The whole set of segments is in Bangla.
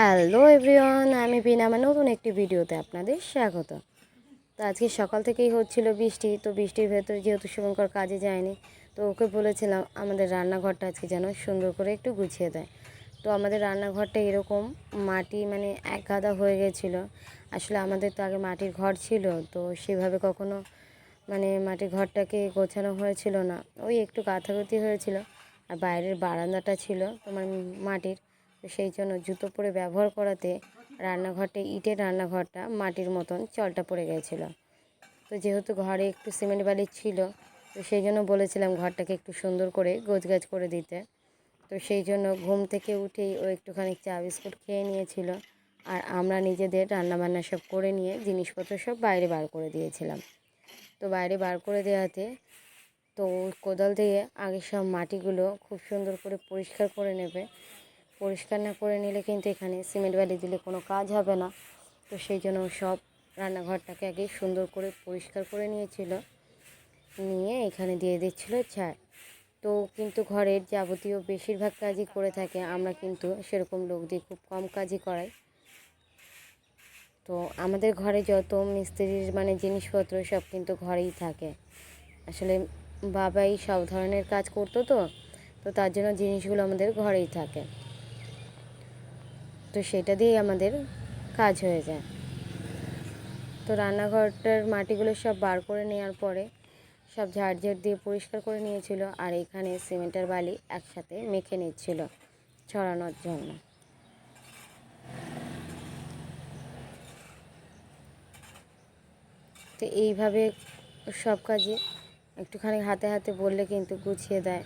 হ্যালো এভরিওয়ান, আমি বিনা আমার নতুন একটি ভিডিওতে আপনাদের স্বাগত। তো আজকে সকাল থেকেই হচ্ছিল বৃষ্টি, তো বৃষ্টির ভেতরে যেহেতু শুভঙ্কর কাজে যায়নি, তো ওকে বলেছিলাম আমাদের রান্নাঘরটা আজকে যেন সুন্দর করে একটু গুছিয়ে দেয়। তো আমাদের রান্নাঘরটা এরকম মাটি মানে এক গাদা হয়ে গেছিল। আসলে আমাদের তো আগে মাটির ঘর ছিল, তো সেভাবে কখনো মানে মাটির ঘরটাকে গোছানো হয়েছিল না। ওই একটু কাথাকুতি হয়েছিল, আর বাইরের বারান্দাটা ছিল তোমার মাটির। সেই জন্য জুতো পরে ব্যবহার করাতে রান্নাঘরটা, ইটের রান্নাঘরটা মাটির মতন চলটা পড়ে গেছিল। তো যেহেতু ঘরে একটু সিমেন্ট বালি ছিল, তো সেই জন্য বলেছিলাম ঘরটাকে একটু সুন্দর করে গোছগাছ করে দিতে। তো সেই জন্য ঘুম থেকে উঠেই ও একটুখানি চা বিস্কুট খেয়ে নিয়েছিল আর আমরা নিজেদের রান্নাবান্না সব করে নিয়ে জিনিসপত্র সব বাইরে বার করে দিয়েছিলাম। তো বাইরে বার করে দেওয়াতে তো কোদাল দিয়ে আগে সব মাটিগুলো খুব সুন্দর করে পরিষ্কার করে নেবে। পরিষ্কার না করে নিলে কিন্তু এখানে সিমেন্ট বালি দিলে কোনো কাজ হবে না। তো সেই জন্য সব রান্নাঘরটাকে আগে সুন্দর করে পরিষ্কার করে নিয়েছিল। নিয়ে এখানে দিয়ে দিচ্ছিল ছাড় তো কিন্তু ঘরের যাবতীয় বেশিরভাগ কাজই করে থাকে। আমরা কিন্তু সেরকম লোক দিয়ে খুব কম কাজই করাই। তো আমাদের ঘরে যত মিস্ত্রির মানে জিনিসপত্র সব কিন্তু ঘরেই থাকে। আসলে বাবাই সব ধরনের কাজ করতো তো তো তার জন্য জিনিসগুলো আমাদের ঘরেই থাকে। তো সেটা দিয়েই আমাদের কাজ হয়ে যায়। তো রান্নাঘরটার মাটিগুলো সব বার করে নেওয়ার পরে সব ঝাড়ঝাড় দিয়ে পরিষ্কার করে নিয়েছিল আর এখানে সিমেন্টের বালি একসাথে মেখে নিচ্ছিল ছড়ানোর জন্য। তো এইভাবে সব কাজে একটুখানি হাতে হাতে বললে কিন্তু গুছিয়ে দেয়।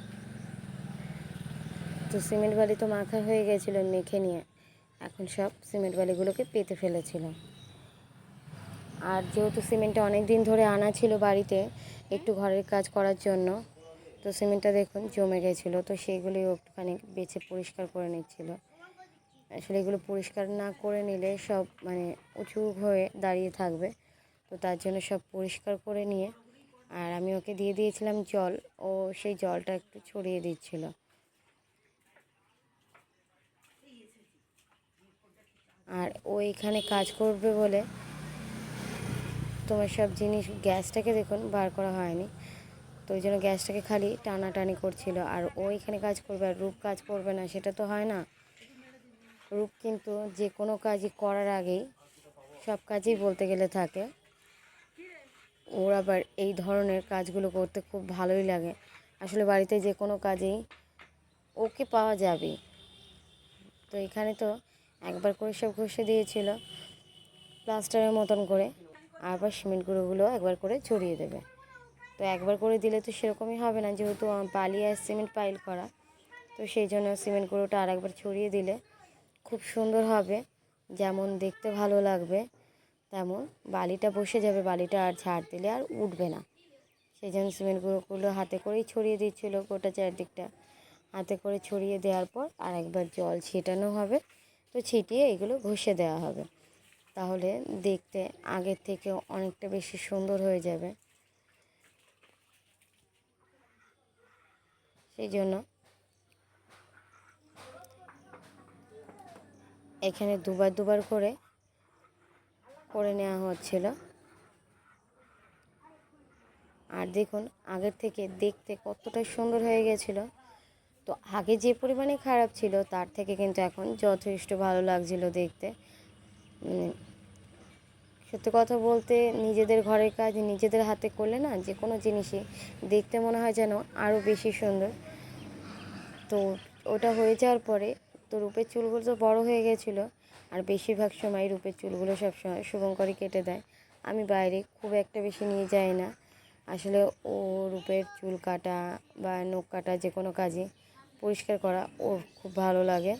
তো সিমেন্ট বালি তো মাখা হয়ে গেছিল মেখে নিয়ে। এখন সব সিমেন্ট বালিগুলোকে পেতে ফেলেছিল। আর যেহেতু সিমেন্টটা অনেক দিন ধরে আনা ছিল বাড়িতে, একটু ঘরের কাজ করার জন্য, তো সিমেন্টটা দেখুন জমে গেছিল, তো সেইগুলি একটুখানি বেছে পরিষ্কার করে নিচ্ছিল। আসলে এগুলো পরিষ্কার না করে নিলে সব মানে উঁচু হয়ে দাঁড়িয়ে থাকবে, তো তার জন্য সব পরিষ্কার করে নিয়ে, আর আমি ওকে দিয়ে দিয়েছিলাম জল, ও সেই জলটা একটু ছড়িয়ে দিচ্ছিল। আর ও এখানে কাজ করবে বলে তোমার সব জিনিস, গ্যাসটাকে দেখুন, বার করা হয়নি। তো ওই জন্য গ্যাসটাকে খালি টানাটানি করছিল। আর ও এখানে কাজ করবে, আর রূপ কাজ করবে না, সেটা তো হয় না। রূপ কিন্তু যে কোনো কাজই করার আগেই সব কাজই বলতে গেলে থাকে। ওর আবার এই ধরনের কাজগুলো করতে খুব ভালোই লাগে। আসলে বাড়িতে যে কোনো কাজেই ওকে পাওয়া যাবে তো এখানে তো একবার করে সব ঘষে দিয়েছিল প্লাস্টারের মতন করে। আবার সিমেন্ট গুঁড়োগুলো একবার করে ছড়িয়ে দেবে। তো একবার করে দিলে তো সেরকমই হবে না, যেহেতু বালি আর সিমেন্ট পাইল করা। তো সেই জন্য সিমেন্ট গুঁড়োটা আর একবার ছড়িয়ে দিলে খুব সুন্দর হবে। যেমন দেখতে ভালো লাগবে, তেমন বালিটা বসে যাবে। বালিটা আর ঝাড় দিলে আর উঠবে না। সেই জন্য সিমেন্ট গুঁড়োগুলো হাতে করেই ছড়িয়ে দিচ্ছিল গোটা চারদিকটা। হাতে করে ছড়িয়ে দেওয়ার পর আর একবার জল ছেটানো হবে। তো ছিটিয়ে এগুলো ঘষে দেওয়া হবে। তাহলে দেখতে আগের থেকে অনেকটা বেশি সুন্দর হয়ে যাবে। সেই জন্য এখানে দুবার দুবার করে করে নেওয়া হচ্ছিল। আর দেখুন, আগের থেকে দেখতে কতটা সুন্দর হয়ে গেছিল। তো আগে যে পরিমাণে খারাপ ছিল, তার থেকে কিন্তু এখন যথেষ্ট ভালো লাগছিল দেখতে। মানে সত্যি কথা বলতে নিজেদের ঘরের কাজ নিজেদের হাতে করলে না যে কোনো জিনিসই দেখতে মনে হয় যেন আরও বেশি সুন্দর। তো ওটা হয়ে যাওয়ার পরে তো রূপের চুলগুলো তো বড় হয়ে গেছিল, আর বেশিরভাগ সময় রূপের চুলগুলো সব সময় শুভঙ্করই কেটে দেয়। আমি বাইরে খুব একটা বেশি নিয়ে যাই না। আসলে ও রূপের চুল কাটা বা নখ কাটা যে কোনো কাজে পরিষ্কার করা ওর খুব ভালো লাগে।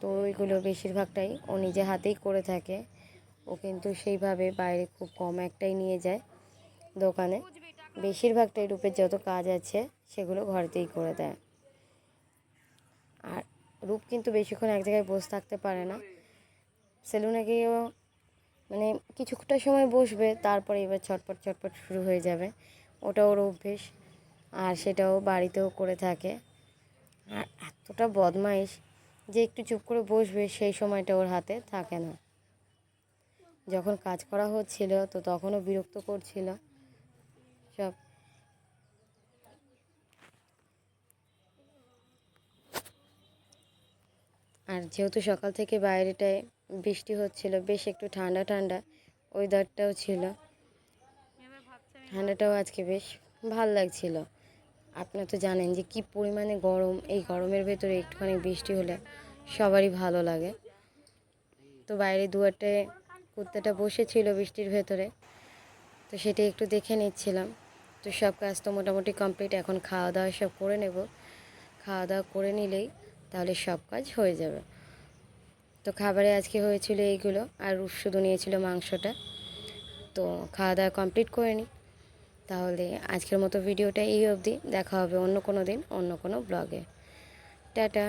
তো ওইগুলো বেশিরভাগটাই ও নিজে হাতেই করে থাকে। ও কিন্তু সেইভাবে বাইরে খুব কম একটাই নিয়ে যায় দোকানে। বেশিরভাগটাই রূপের যত কাজ আছে সেগুলো ঘরেতেই করে দেয়। আর রূপ কিন্তু বেশিক্ষণ এক জায়গায় বসে থাকতে পারে না। সেলুনে গিয়েও মানে কিছুটা সময় বসবে, তারপরে এবার ছটপট ছটপট শুরু হয়ে যাবে। ওটা ওর অভ্যেস। আর সেটাও বাড়িতেও করে থাকে। আর এতটা বদমাইশ যে একটু চুপ করে বসবে সেই সময়টা ওর হাতে থাকে না। যখন কাজ করা হচ্ছিল তো তখনও বিরক্ত করছিল সব। আর যেহেতু সকাল থেকে বাইরেটায় বৃষ্টি হচ্ছিল, বেশ একটু ঠান্ডা ঠান্ডা ওয়েদারটাও ছিল। ঠান্ডাটাও আজকে বেশ ভালো লাগছিল। আপনারা তো জানেন যে কি পরিমাণে গরম, এই গরমের ভেতরে একটুখানি বৃষ্টি হলে সবারই ভালো লাগে। তো বাইরে দুয়ারটায় কুত্তাটা বসেছিল বৃষ্টির ভেতরে, তো সেটা একটু দেখে নিচ্ছিলাম। তো সব কাজ তো মোটামুটি কমপ্লিট, এখন খাওয়া দাওয়া সব করে নেব। খাওয়া দাওয়া করে নিলেই তাহলে সব কাজ হয়ে যাবে। তো খাবারে আজকে হয়েছিল এইগুলো, আর শুধু নিয়েছিল মাংসটা। তো খাওয়া দাওয়া কমপ্লিট করে নিই। তাহলে আজকের মতো ভিডিওটা এই অবধি। দেখা হবে অন্য কোনো দিন, অন্য কোনো ব্লগে। টাটা।